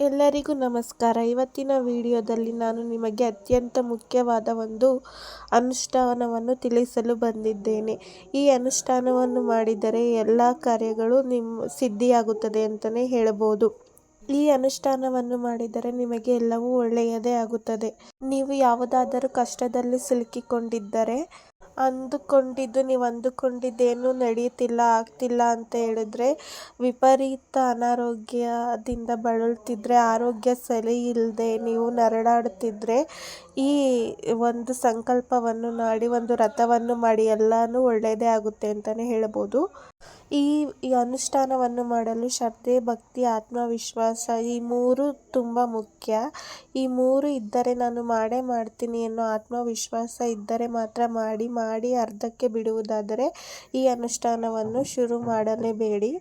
ಎಲ್ಲರಿಗೂ ನಮಸ್ಕಾರ. ಇವತ್ತಿನ ವಿಡಿಯೋದಲ್ಲಿ ನಾನು ನಿಮಗೆ ಅತ್ಯಂತ ಮುಖ್ಯವಾದ ಒಂದು ಅನುಷ್ಠಾನವನ್ನು ತಿಳಿಸಲು ಬಂದಿದ್ದೇನೆ. ಈ ಅನುಷ್ಠಾನವನ್ನು ಮಾಡಿದರೆ ಎಲ್ಲ ಕಾರ್ಯಗಳು ನಿಮ್ಮ ಸಿದ್ಧಿಯಾಗುತ್ತದೆ ಅಂತಲೇ ಹೇಳಬಹುದು ಈ ಅನುಷ್ಠಾನವನ್ನು ಮಾಡಿದರೆ ನಿಮಗೆ ಎಲ್ಲವೂ ಒಳ್ಳೆಯದೇ ಆಗುತ್ತದೆ. ನೀವು ಯಾವುದಾದರೂ ಕಷ್ಟದಲ್ಲಿ ಸಿಲುಕಿಕೊಂಡಿದ್ದರೆ ಅಂದುಕೊಂಡಿದ್ದು, ನೀವು ಅಂದುಕೊಂಡಿದ್ದೇನು ನಡೆಯುತ್ತಿಲ್ಲ ಆಗ್ತಿಲ್ಲ ಅಂತ ಹೇಳಿದ್ರೆ ವಿಪರೀತ ಅನಾರೋಗ್ಯದಿಂದ ಬಳಲ್ತಿದ್ರೆ ಆರೋಗ್ಯ ಸರಿ ಇಲ್ಲದೆ ನೀವು ನರಳಾಡುತ್ತಿದ್ದರೆ ಈ ಒಂದು ಸಂಕಲ್ಪವನ್ನು ಮಾಡಿ ಒಂದು ವ್ರತವನ್ನು ಮಾಡಿ ಎಲ್ಲನೂ ಒಳ್ಳೆಯದೇ ಆಗುತ್ತೆ ಅಂತಲೇ ಹೇಳ್ಬೋದು. ಈ ಈ ಅನುಷ್ಠಾನವನ್ನು ಮಾಡಲು ಶ್ರದ್ಧೆ, ಭಕ್ತಿ, ಆತ್ಮವಿಶ್ವಾಸ ಈ ಮೂರು ತುಂಬ ಮುಖ್ಯ. ಈ ಮೂರು ಇದ್ದರೆ ನಾನು ಮಾಡೇ ಮಾಡ್ತೀನಿ ಅನ್ನೋ ಆತ್ಮವಿಶ್ವಾಸ ಇದ್ದರೆ ಮಾತ್ರ ಮಾಡಿ ಮಾಡಿ ಅರ್ಧಕ್ಕೆ ಬಿಡುವುದಾದರೆ ಈ ಅನುಷ್ಠಾನವನ್ನು ಶುರು ಮಾಡಲೇಬೇಡಿ.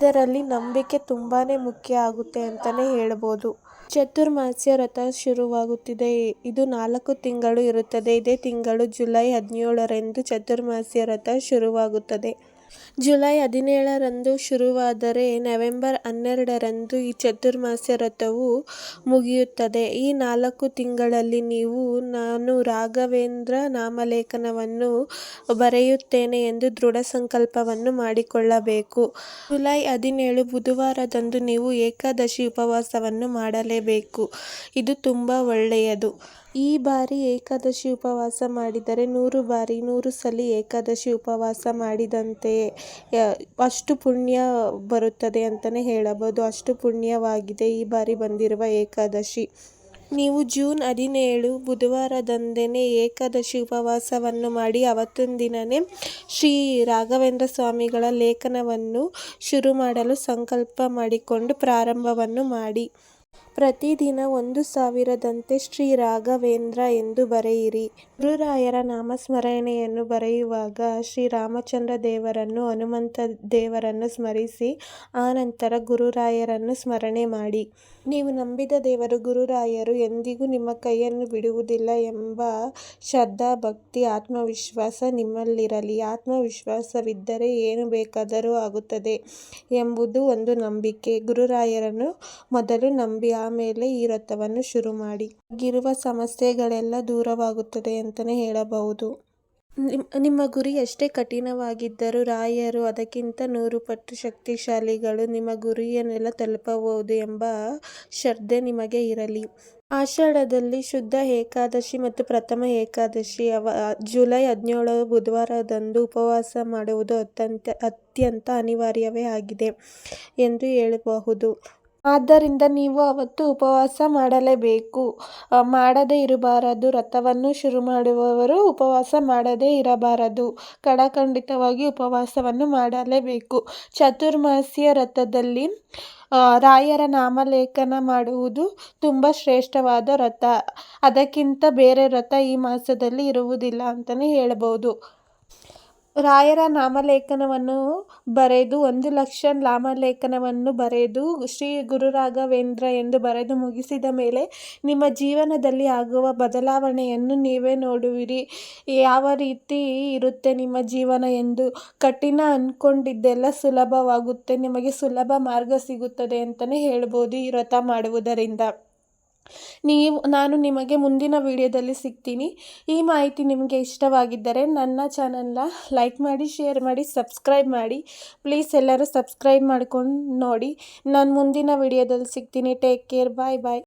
ಇದರಲ್ಲಿ ನಂಬಿಕೆ ತುಂಬಾ ಮುಖ್ಯ ಆಗುತ್ತೆ ಅಂತಲೇ ಹೇಳ್ಬೋದು. ಚತುರ್ಮಾಸ್ಯ ವ್ರತ ಶುರುವಾಗುತ್ತಿದೆ. ಇದು ನಾಲ್ಕು ತಿಂಗಳು ಇರುತ್ತದೆ. ಇದೇ ತಿಂಗಳು ಜುಲೈ ಹದಿನೇಳರಂದು ಚತುರ್ಮಾಸ್ಯ ರಥ ಶುರುವಾಗುತ್ತದೆ. ಜುಲೈ ಹದಿನೇಳರಂದು ಶುರುವಾದರೆ ನವೆಂಬರ್ ಹನ್ನೆರಡರಂದು ಈ ಚತುರ್ಮಾಸ್ಯ ವ್ರತವು ಮುಗಿಯುತ್ತದೆ. ಈ ನಾಲ್ಕು ತಿಂಗಳಲ್ಲಿ ನೀವು, ನಾನು ರಾಘವೇಂದ್ರ ನಾಮಲೇಖನವನ್ನು ಬರೆಯುತ್ತೇನೆ ಎಂದು ದೃಢ ಸಂಕಲ್ಪವನ್ನು ಮಾಡಿಕೊಳ್ಳಬೇಕು. ಜುಲೈ ಹದಿನೇಳು ಬುಧವಾರದಂದು ನೀವು ಏಕಾದಶಿ ಉಪವಾಸವನ್ನು ಮಾಡಲೇಬೇಕು. ಇದು ತುಂಬ ಒಳ್ಳೆಯದು. ಈ ಬಾರಿ ಏಕಾದಶಿ ಉಪವಾಸ ಮಾಡಿದರೆ ನೂರು ಬಾರಿ ನೂರು ಸಲ ಏಕಾದಶಿ ಉಪವಾಸ ಮಾಡಿದಂತೆಯೇ ಅಷ್ಟು ಪುಣ್ಯ ಬರುತ್ತದೆ ಅಂತಲೇ ಹೇಳಬಹುದು. ಅಷ್ಟು ಪುಣ್ಯವಾಗಿದೆ ಈ ಬಾರಿ ಬಂದಿರುವ ಏಕಾದಶಿ. ನೀವು ಜೂನ್ ಹದಿನೇಳು ಬುಧವಾರದಂದೇ ಏಕಾದಶಿ ಉಪವಾಸವನ್ನು ಮಾಡಿ ಅವತ್ತಿನ ದಿನವೇ ಶ್ರೀ ರಾಘವೇಂದ್ರ ಸ್ವಾಮಿಗಳ ಲೇಖನವನ್ನು ಶುರು ಮಾಡಲು ಸಂಕಲ್ಪ ಮಾಡಿಕೊಂಡು ಪ್ರಾರಂಭವನ್ನು ಮಾಡಿ. ಪ್ರತಿದಿನ ಒಂದು ಸಾವಿರದಂತೆ ಶ್ರೀ ರಾಘವೇಂದ್ರ ಎಂದು ಬರೆಯಿರಿ. ಗುರುರಾಯರ ನಾಮಸ್ಮರಣೆಯನ್ನು ಬರೆಯುವಾಗ ಶ್ರೀ ರಾಮಚಂದ್ರ ದೇವರನ್ನು, ಹನುಮಂತ ದೇವರನ್ನು ಸ್ಮರಿಸಿ, ಆನಂತರ ಗುರುರಾಯರನ್ನು ಸ್ಮರಣೆ ಮಾಡಿ. ನೀವು ನಂಬಿದ ದೇವರು ಗುರುರಾಯರು ಎಂದಿಗೂ ನಿಮ್ಮ ಕೈಯನ್ನು ಬಿಡುವುದಿಲ್ಲ ಎಂಬ ಶ್ರದ್ಧಾ ಭಕ್ತಿ ಆತ್ಮವಿಶ್ವಾಸ ನಿಮ್ಮಲ್ಲಿರಲಿ. ಆತ್ಮವಿಶ್ವಾಸವಿದ್ದರೆ ಏನು ಬೇಕಾದರೂ ಆಗುತ್ತದೆ ಎಂಬುದು ಒಂದು ನಂಬಿಕೆ. ಗುರುರಾಯರನ್ನು ಮೊದಲು ನಂಬಿ, ಆಮೇಲೆ ಈ ವ್ರತವನ್ನು ಶುರು ಮಾಡಿ ಆಗಿರುವ ಸಮಸ್ಯೆಗಳೆಲ್ಲ ದೂರವಾಗುತ್ತದೆ ಅಂತಲೇ ಹೇಳಬಹುದು. ನಿಮ್ಮ ಗುರಿ ಎಷ್ಟೇ ಕಠಿಣವಾಗಿದ್ದರೂ ರಾಯರು ಅದಕ್ಕಿಂತ ನೂರು ಪಟ್ಟು ಶಕ್ತಿಶಾಲಿಗಳು ನಿಮ್ಮ ಗುರಿಯನ್ನೆಲ್ಲ ತಲುಪಬಹುದು ಎಂಬ ಶ್ರದ್ಧೆ ನಿಮಗೆ ಇರಲಿ. ಆಷಾಢದಲ್ಲಿ ಶುದ್ಧ ಏಕಾದಶಿ ಮತ್ತು ಪ್ರಥಮ ಏಕಾದಶಿ, ಅವ, ಜುಲೈ ಹದಿನೇಳು ಬುಧವಾರದಂದು ಉಪವಾಸ ಮಾಡುವುದು ಅತ್ಯಂತ ಅತ್ಯಂತ ಅನಿವಾರ್ಯವೇ ಆಗಿದೆ ಎಂದು ಹೇಳಬಹುದು. ಆದ್ದರಿಂದ ನೀವು ಅವತ್ತು ಉಪವಾಸ ಮಾಡಲೇಬೇಕು. ಮಾಡದೇ ಇರಬಾರದು. ರಥವನ್ನು ಶುರು ಮಾಡುವವರು ಉಪವಾಸ ಮಾಡದೇ ಇರಬಾರದು. ಕಡಾಖಂಡಿತವಾಗಿ ಉಪವಾಸವನ್ನು ಮಾಡಲೇಬೇಕು. ಚತುರ್ಮಾಸಿಯ ರಥದಲ್ಲಿ ರಾಯರ ನಾಮಲೇಖನ ಮಾಡುವುದು ತುಂಬ ಶ್ರೇಷ್ಠವಾದ ರಥ. ಅದಕ್ಕಿಂತ ಬೇರೆ ರಥ ಈ ಮಾಸದಲ್ಲಿ ಇರುವುದಿಲ್ಲ ಅಂತಲೇ ಹೇಳ್ಬೋದು ರಾಯರ ನಾಮಲೇಖನವನ್ನು ಬರೆದು, ಒಂದು ಲಕ್ಷ ನಾಮಲೇಖನವನ್ನು ಬರೆದು, ಶ್ರೀ ಗುರು ರಾಘವೇಂದ್ರ ಎಂದು ಬರೆದು ಮುಗಿಸಿದ ಮೇಲೆ ನಿಮ್ಮ ಜೀವನದಲ್ಲಿ ಆಗುವ ಬದಲಾವಣೆಯನ್ನು ನೀವೇ ನೋಡುವಿರಿ. ಯಾವ ರೀತಿ ಇರುತ್ತೆ ನಿಮ್ಮ ಜೀವನ ಎಂದು ಕಠಿಣ ಅಂದ್ಕೊಂಡಿದ್ದೆಲ್ಲ ಸುಲಭವಾಗುತ್ತೆ. ನಿಮಗೆ ಸುಲಭ ಮಾರ್ಗ ಸಿಗುತ್ತದೆ ಅಂತಲೇ ಹೇಳ್ಬೋದು ಈ ವ್ರತ ಮಾಡುವುದರಿಂದ. ನೀವು, ನಾನು ನಿಮಗೆ ಮುಂದಿನ ವಿಡಿಯೋದಲ್ಲಿ ಸಿಗ್ತೀನಿ. ಈ ಮಾಹಿತಿ ನಿಮಗೆ ಇಷ್ಟವಾಗಿದ್ದರೆ ನನ್ನ ಚಾನಲ್ನ ಲೈಕ್ ಮಾಡಿ, ಶೇರ್ ಮಾಡಿ, ಸಬ್ಸ್ಕ್ರೈಬ್ ಮಾಡಿ. ಪ್ಲೀಸ್ ಎಲ್ಲರೂ ಸಬ್ಸ್ಕ್ರೈಬ್ ಮಾಡ್ಕೊಂಡು ನೋಡಿ. ನಾನು ಮುಂದಿನ ವಿಡಿಯೋದಲ್ಲಿ ಸಿಗ್ತೀನಿ. Take care. Bye bye.